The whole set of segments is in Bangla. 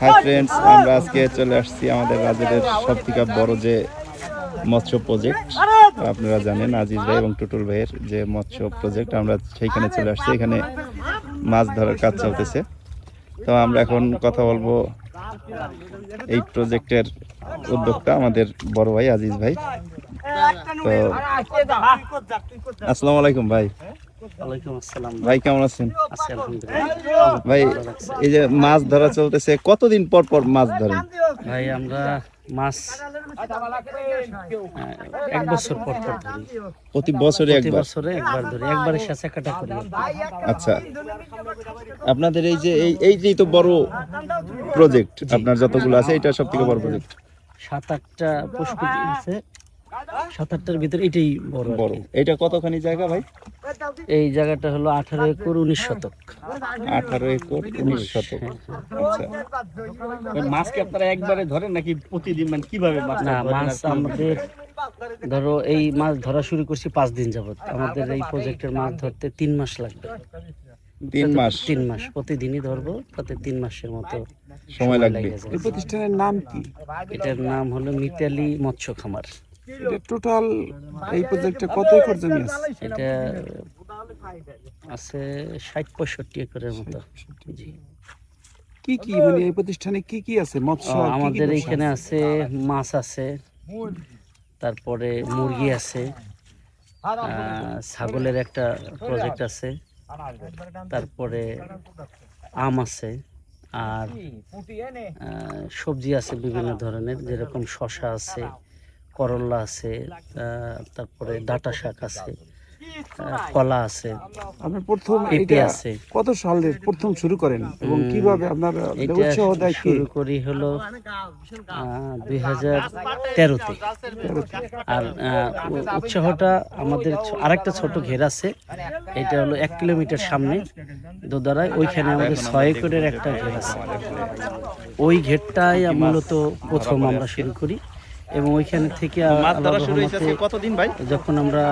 হাই ফ্রেন্ডস আমরা আজকে চলে আসছি আমাদের রাজের সব থেকে বড় যে মৎস্য প্রজেক্ট আপনারা জানেন আজিজ ভাই এবং টুটুল ভাইয়ের যে মৎস্য প্রজেক্ট আমরা সেইখানে চলে আসছি। এখানে মাছ ধরার কাজ চলতেছে। তো আমরা এখন কথা বলব এই প্রজেক্টের উদ্যোক্তা আমাদের বড় ভাই আজিজ ভাই। তো, আসসালামু আলাইকুম ভাই। ভাই কেমন আছেন? ভাই এই যে মাছ ধরা চলতেছে কতদিন পর পর মাছ ধরেন? ভাই আমরা মাছ এক বছর পর পর ধরি। প্রতি বছরে একবার? বছরে একবার ধরি একবারের সাথে কাটা করি। আচ্ছা। আপনাদের এই যে এই এইটাই তো বড় প্রজেক্ট আপনার যতগুলো আছে এটা সব থেকে বড় প্রজেক্ট সাত আটটা পুষ্কুর আছে। সাত আটটার ভিতরে এটাই বড় বড়। এটা কতখানি জায়গা ভাই? এই জায়গাটা হলো আঠারো একর উনিশ শতক। আঠারো একর উনিশ শতক। আচ্ছা। মাছ কি আপনারা একবারে ধরেন নাকি প্রতিদিন মানে কীভাবে মাছ না মাছ আমাদের ধরো এই মাছ ধরা শুরু করছি পাঁচ দিন যাবত আমাদের এই প্রজেক্টের মাছ ধরতে তিন মাস লাগবে। তিন মাস? তিন মাস। প্রতিদিনই ধরবো তাতে তিন মাসের মতো সময় লাগবে। এই প্রতিষ্ঠানের নাম কি? এটার নাম হলো মিতালি মৎস্য খামার। টোটাল এই প্রজেক্টে কত একর জমি আছে? এটা আছে ষাট পঁয়ষট্টি একরের মতো। কি কি মানে এই প্রতিষ্ঠানে কি কি আছে? মৎস্য আমাদের এইখানে আছে? মাছ আছে তারপরে মুরগি আছে আহ, ছাগলের একটা প্রজেক্ট আছে তারপরে আম আছে আর সবজি আছে বিভিন্ন ধরনের যেরকম শশা আছে করলা আছে তারপরে ডাটা শাক আছে কলা আছে আপনার প্রথম এটা আছে। কত সালে প্রথম শুরু করেন এবং কীভাবে আপনার এটা উৎসাহ দেয় কি? শুরু করি হলো দুই হাজার তেরোতে আর উৎসাহটা আমাদের আরেকটা ছোট ঘের আছে এটা হলো এক কিলোমিটার সামনে। দোদারায় ওইখানে আমাদের ছয় একরের একটা ঘের আছে। ওই ঘেরটাই মূলত প্রথম আমরা শুরু করি। এবং ওইখানে থেকে কতদিন ভাই? যখন আমরা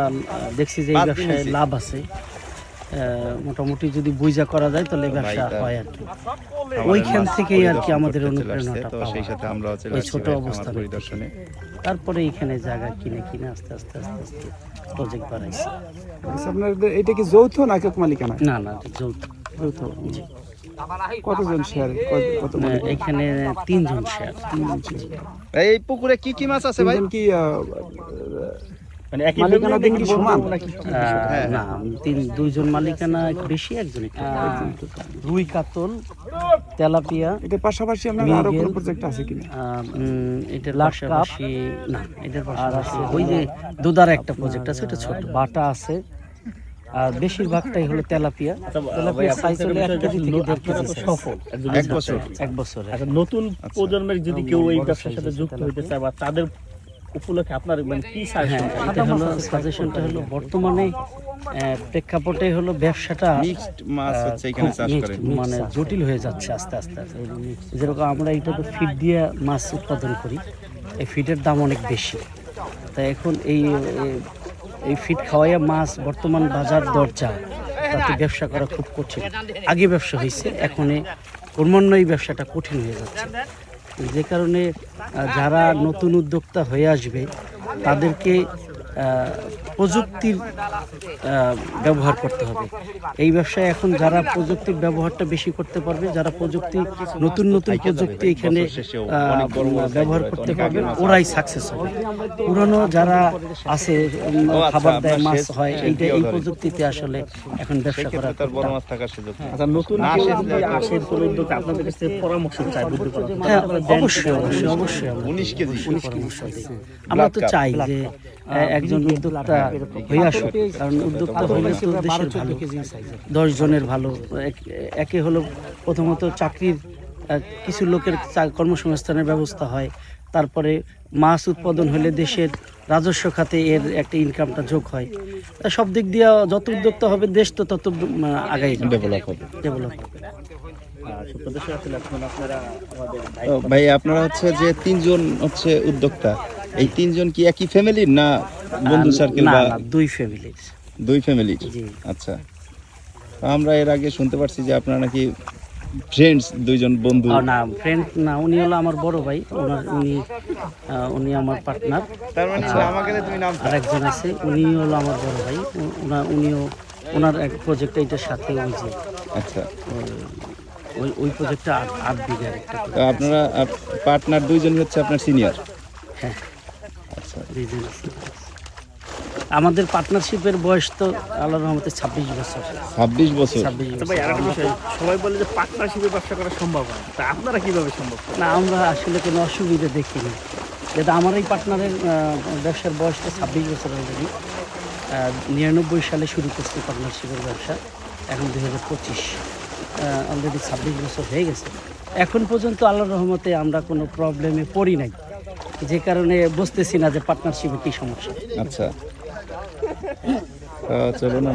দেখছি যে এই ব্যবসায় লাভ আছে মোটামুটি যদি বুঝা করা যায় তাহলে ব্যবসা হয় আর কি। ওইখান থেকেই আর কি আমাদের অনুপ্রেরণাটা। সেই সাথে আমরাও চলে ওই ছোট অবস্থা পরিদর্শনে। তারপরে এখানে জায়গা কিনে কিনে আস্তে আস্তে আস্তে আস্তে প্রজেক্ট বাড়াইছে। আচ্ছা, আপনার এটা কি যৌথ না একক মালিকানা? না না যৌথ। যৌথ জি। কতজন শেয়ার? কত? এখানে তিনজন শেয়ার এই পুকুরে কি কি মাছ আছে ভাই? কি মানে একই মালিকানা পুকুরে দেখি সমান? না তিন দুইজন মালিকানা বেশি একজন রুই কাতল তেলাপিয়া এটা পাশাপাশি আপনার আরও কোনো প্রজেক্ট আছে কিনা? আহ, উম, এটার পাশাপাশি না এটার পাশাপাশি ওই যে দুদার একটা প্রজেক্ট আছে ওটা ছোট। বাটা আছে। আর বেশিরভাগটাই হলো তেলাপিয়া। তেলাপিয়া সাইজ হলো এক কেজি থেকে দেড় কেজি সফল। এক বছর। এক বছরে আচ্ছা নতুন প্রজন্মের যদি কেউ এই ব্যবসার সাথে যুক্ত হইতে চায় বা তাদের উপলক্ষে আপনার মানে কি সাজেশন হ্যাঁ সাজেশনটা হলো বর্তমানে আহ, প্রেক্ষাপটে হলো ব্যবসাটা মাছ এখানে চাষ mixed, করেন। মানে জটিল হয়ে যাচ্ছে আস্তে আস্তে আস্তে। যেরকম আমরা এটা তো ফিড দিয়ে মাছ উৎপাদন করি এই ফিডের দাম অনেক বেশি। তাই এখন এই এই- ফিট খাওয়াইয়া মাছ বর্তমান বাজার দরজা, তাতে ব্যবসা করা খুব কঠিন। আগে ব্যবসা হয়েছে এখন ক্রমান্বয়ে ব্যবসাটা কঠিন হয়ে যাচ্ছে। যে কারণে যারা নতুন উদ্যোক্তা হয়ে আসবে, তাদেরকে প্রযুক্তির আহ, ব্যবহার করতে হবে। এই ব্যবসায় এখন যারা প্রযুক্তির ব্যবহারটা বেশি করতে পারবে যারা প্রযুক্তি নতুন নতুন প্রযুক্তি এখানে ব্যবহার করতে পারবে ওরাই সাকসেস হবে। পুরনো যারা আছে আচ্ছা, খাবার দেয় মাছ হয় এইটা এই প্রযুক্তিতে আসলে এখন ব্যবসা করা। আচ্ছা নতুন কোনো উদ্যোগে আপনাদের কাছে পরামর্শ চাই। হ্যাঁ অবশ্যই অবশ্যই অবশ্যই আমরা উনিশ কেজি। আমরা তো চাই যে একজন উদ্যোক্তা হয়ে আসুক। কারণ উদ্যোক্তা হলে তো দেশের ভালো দশ জনের ভালো। একে হলো প্রথমত চাকরির কিছু লোকের কর্মসংস্থানের ব্যবস্থা হয়। তারপরে মাছ উৎপাদন হলে দেশের রাজস্ব খাতে এর একটা ইনকামটা যোগ হয়। তা সব দিক দিয়ে যত উদ্যোক্তা হবে দেশ তো তত আগাই ডেভেলপ হবে। ডেভেলপ ভাই আপনারা হচ্ছে যে তিনজন হচ্ছে উদ্যোক্তা। এই তিনজন কি একই ফ্যামিলির না বন্ধু সার্কেল না বা দুই ফ্যামিলির দুই ফ্যামিলির জি। আচ্ছা। আমরা এর আগে শুনতে পারছি যে আপনারা নাকি ফ্রেন্ডস দুইজন বন্ধু। না ফ্রেন্ড না উনি হলো আমার বড় ভাই। ওনার উনি উনি আমার পার্টনার তার মানে আমাকে তুমি নাম আর একজন আছে উনি হলো আমার বড় ভাই। উনা উনিও ওনার এক প্রজেক্ট এইটার সাথে ওই যে আচ্ছা। ওই ওই প্রজেক্টটা আট আট বিঘার একটা তো আপনারা পার্টনার দুইজন হচ্ছে আপনার সিনিয়র হ্যাঁ। আচ্ছা। দুইজন আছে। আমাদের পার্টনারশিপের বয়স তো আল্লাহ রহমতে ছাব্বিশ বছর। ছাব্বিশ বছর? ছাব্বিশ আচ্ছা সবাই বলে যে পার্টনারশিপে ব্যবসা করা সম্ভব হয় তা আপনারা কীভাবে সম্ভব? না আমরা আসলে কোনো অসুবিধা দেখিনি। যেটা আমার এই পার্টনারের ব্যবসার বয়স তো ছাব্বিশ বছর অলরেডি নিরানব্বই সালে শুরু করছি পার্টনারশিপের ব্যবসা এখন দুই হাজার পঁচিশ। অলরেডি ছাব্বিশ বছর হয়ে গেছে। এখন পর্যন্ত আল্লাহর রহমতে আমরা কোনো প্রবলেমে পড়ি নাই। যে কারণে বুঝতেছি না যে পার্টনারশিপে কী সমস্যা। আচ্ছা। চলুন